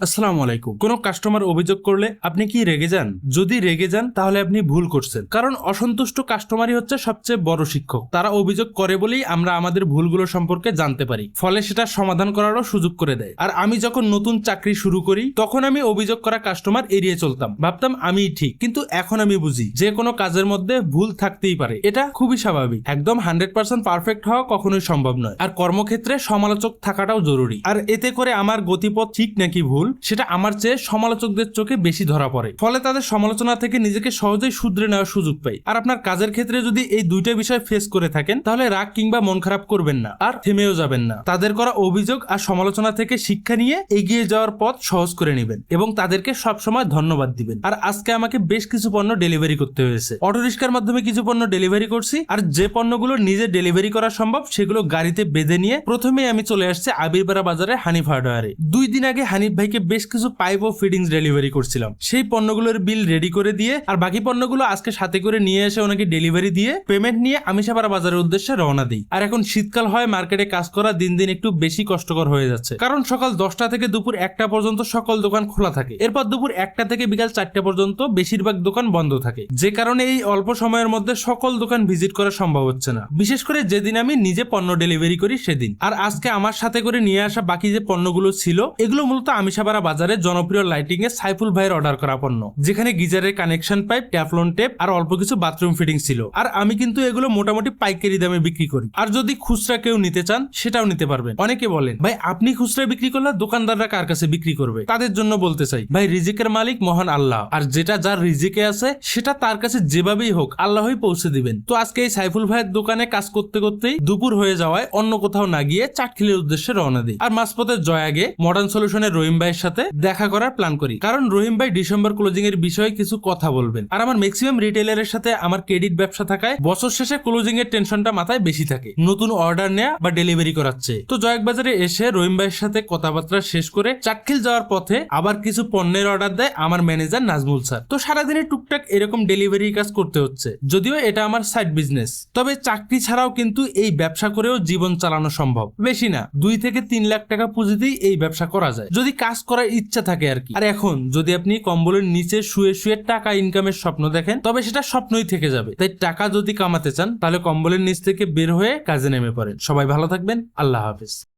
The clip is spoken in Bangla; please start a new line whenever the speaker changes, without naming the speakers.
আসসালামু আলাইকুম। কোনো কাস্টমার অভিযোগ করলে আপনি কি রেগে যান? যদি রেগে যান, তাহলে আপনি ভুল করছেন। কারণ অসন্তুষ্ট কাস্টমারই হচ্ছে সবচেয়ে বড় শিক্ষক। তারা অভিযোগ করে বলেই আমরা আমাদের ভুলগুলো সম্পর্কে জানতে পারি। ফলে সেটা সমাধান করারও সুযোগ করে দেয়। আর আমি যখন নতুন চাকরি শুরু করি, তখন আমি অভিযোগ করা কাস্টমার এড়িয়ে চলতাম। ভাবতাম আমিই ঠিক, কিন্তু এখন আমি বুঝি যে কোনো কাজের মধ্যে ভুল থাকতেই পারে। এটা খুবই স্বাভাবিক। একদম হান্ড্রেড পার্সেন্ট পারফেক্ট হওয়া কখনোই সম্ভব নয়। আর কর্মক্ষেত্রে সমালোচক থাকাটাও জরুরি। আর এতে করে আমার গতিপথ ঠিক নাকি ভুল? সেটা আমার চেয়ে সমালোচকদের চোখে বেশি ধরা পড়ে। ফলে তাদের সমালোচনা থেকে নিজেকে সহজেই শুধরে নেওয়ার সুযোগ পাই। আর আপনার কাজের ক্ষেত্রে যদি এই দুইটা বিষয় ফেস করে থাকেন, তাহলে রাগ কিংবা মন খারাপ করবেন না, আর থেমেও যাবেন না। তাদের করা অভিযোগ আর সমালোচনা থেকে শিক্ষা নিয়ে এগিয়ে যাওয়ার পথ সহজ করে নেবেন এবং তাদেরকে সবসময় ধন্যবাদ দিবেন। আর আজকে আমাকে বেশ কিছু পণ্য ডেলিভারি করতে হয়েছে। অটো রিক্সার মাধ্যমে কিছু পণ্য ডেলিভারি করছি, আর যে পণ্যগুলো নিজে ডেলিভারি করা সম্ভব, সেগুলো গাড়িতে বেঁধে নিয়ে প্রথমেই আমি চলে আসছি আবিরপাড়া বাজারে হানিফ হার্ডওয়ারে দুই দিন আগে হানিফ ভাইকে বেশ কিছু পাইপ ও ফিটিংস ডেলিভারি করছিলাম। সেই পণ্যগুলোর বিল রেডি করে দিয়ে আর বাকি পণ্যগুলো আজকে সাথে করে নিয়ে এসে ওনাকে ডেলিভারি দিয়ে পেমেন্ট নিয়ে আমি আমিষাপাড়া বাজারের উদ্দেশ্যে রওনা দিই। আর এখন শীতকাল হয় মার্কেটে কাজ করা দিন দিন একটু বেশি কষ্টকর হয়ে যাচ্ছে। কারণ সকাল দশটা থেকে দুপুর একটা পর্যন্ত সকল দোকান খোলা থাকে। এরপর দুপুর একটা থেকে বিকাল চারটা পর্যন্ত বেশিরভাগ দোকান বন্ধ থাকে। যে কারণে এই অল্প সময়ের মধ্যে সকল দোকান ভিজিট করা সম্ভব হচ্ছে না। বিশেষ করে যেদিন আমি নিজে পণ্য ডেলিভারি করি সেদিন। আর আজকে আমার সাথে করে নিয়ে আসা বাকি যে পণ্যগুলো ছিল, এগুলো মূলত আমিষাপাড়া বাজারে জনপ্রিয় লাইটিং এ সাইফুল ভাইয়ের অর্ডার করা পণ্য। যেখানে গিজারের কানেকশন পাইপ ট্যাফলন টেপ আর অল্প কিছু বাথরুম ফিটিং ছিল। আর আমি কিন্তু এগুলো মোটামুটি পাইকারি দামে বিক্রি করি। আর যদি খুচরা কেউ নিতে চান, সেটাও নিতে পারবেন। অনেকে বলেন, ভাই, আপনি খুচরা বিক্রি করলে দোকানদাররা কার কাছে বিক্রি করবে? তাদের জন্য বলতে চাই, ভাই, রিজিকের মালিক মহান আল্লাহ। আর যেটা যার রিজিকে আছে, সেটা তার কাছে যেভাবেই হোক, আল্লাহই পৌঁছে দিবেন। তো আজকে এই সাইফুল ভাইয়ের দোকানে কাজ করতে করতেই দুপুর হয়ে যাওয়ায় অন্য কোথাও না গিয়ে চাটখিলের উদ্দেশ্যে রওনা দিই। আর মাঝপথে জয়াগে মডার্ন সলিউশনের রহিম ভাইয়ের সাথে দেখা করার প্ল্যান করি। কারণ রহিম ভাই ডিসেম্বর ক্লোজিং এর বিষয়ে কিছু কথা বলবেন। আর আমার ম্যাক্সিমাম রিটেলারের সাথে আমার ক্রেডিট ব্যবসা থাকায় বছর শেষে ক্লোজিং এর টেনশনটা মাথায় বেশি থাকে। নতুন অর্ডার নেওয়া বা ডেলিভারি করাচ্ছে। তো জয়েক বাজারে এসে রহিম ভাইয়ের সাথে কথাবার্তা শেষ করে চাটখিল যাওয়ার পথে আবার কিছু পণ্যের অর্ডার দেয় আমার ম্যানেজার নাজমুল স্যার। তো সারাদিনে টুকটাক এরকম ডেলিভারি কাজ করতে হচ্ছে। যদিও এটা আমার সাইড বিজনেস তবে চাকরি ছাড়াও কিন্তু এই ব্যবসা করেও জীবন চালানো সম্ভব। বেশি না, দুই থেকে তিন লাখ টাকা পুঁজিতেই এই ব্যবসা করা যায়। যদি কাজ করার ইচ্ছা থাকে আর কি। আর এখন, যদি আপনি কম্বলের নিচে শুয়ে শুয়ে টাকা ইনকামের স্বপ্ন দেখেন, তবে সেটা স্বপ্নই থেকে যাবে। তাই টাকা যদি কামাতে চান, তাহলে কম্বলের নিচ থেকে বের হয়ে কাজে নেমে পড়েন। সবাই ভালো থাকবেন। আল্লাহ হাফিজ।